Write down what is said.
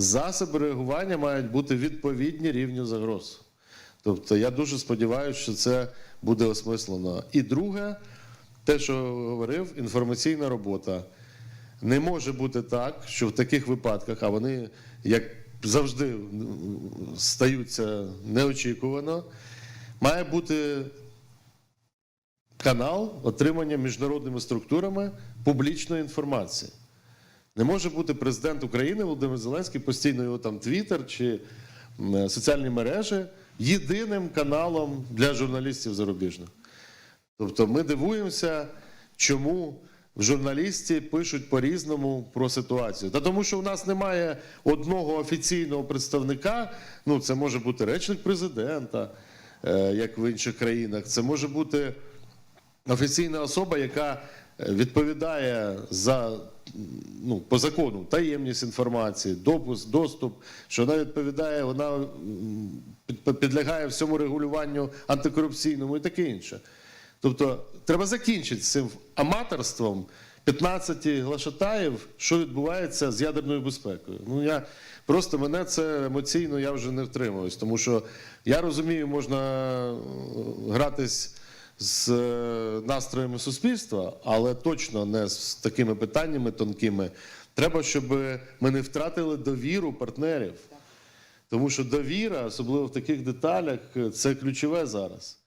засоби реагування мають бути відповідні рівню загроз. Тобто я дуже сподіваюся, що це буде осмислено. І друге, те, що говорив, інформаційна робота. Не може бути так, що в таких випадках, а вони, як завжди, стаються неочікувано, має бути канал отримання міжнародними структурами публічної інформації. Не може бути президент України Володимир Зеленський, постійно його там Твіттер чи соціальні мережі єдиним каналом для журналістів зарубіжних. Тобто ми дивуємося, чому в журналісті пишуть по-різному про ситуацію. Та тому, що у нас немає одного офіційного представника, ну це може бути речник президента, е, як в інших країнах, це може бути офіційна особа, яка е, відповідає за ну, по закону таємність інформації, допуск, доступ, що вона відповідає, вона підлягає всьому регулюванню антикорупційному і таке інше. Тобто треба закінчити цим аматорством 15 глашатаїв, що відбувається з ядерною безпекою. Ну я просто мене це емоційно я вже не втримуюсь, тому що я розумію, можна е, гратись з е, настроями суспільства, але точно не з такими питаннями тонкими. Треба, щоб ми не втратили довіру партнерів. Тому що довіра, особливо в таких деталях, це ключове зараз.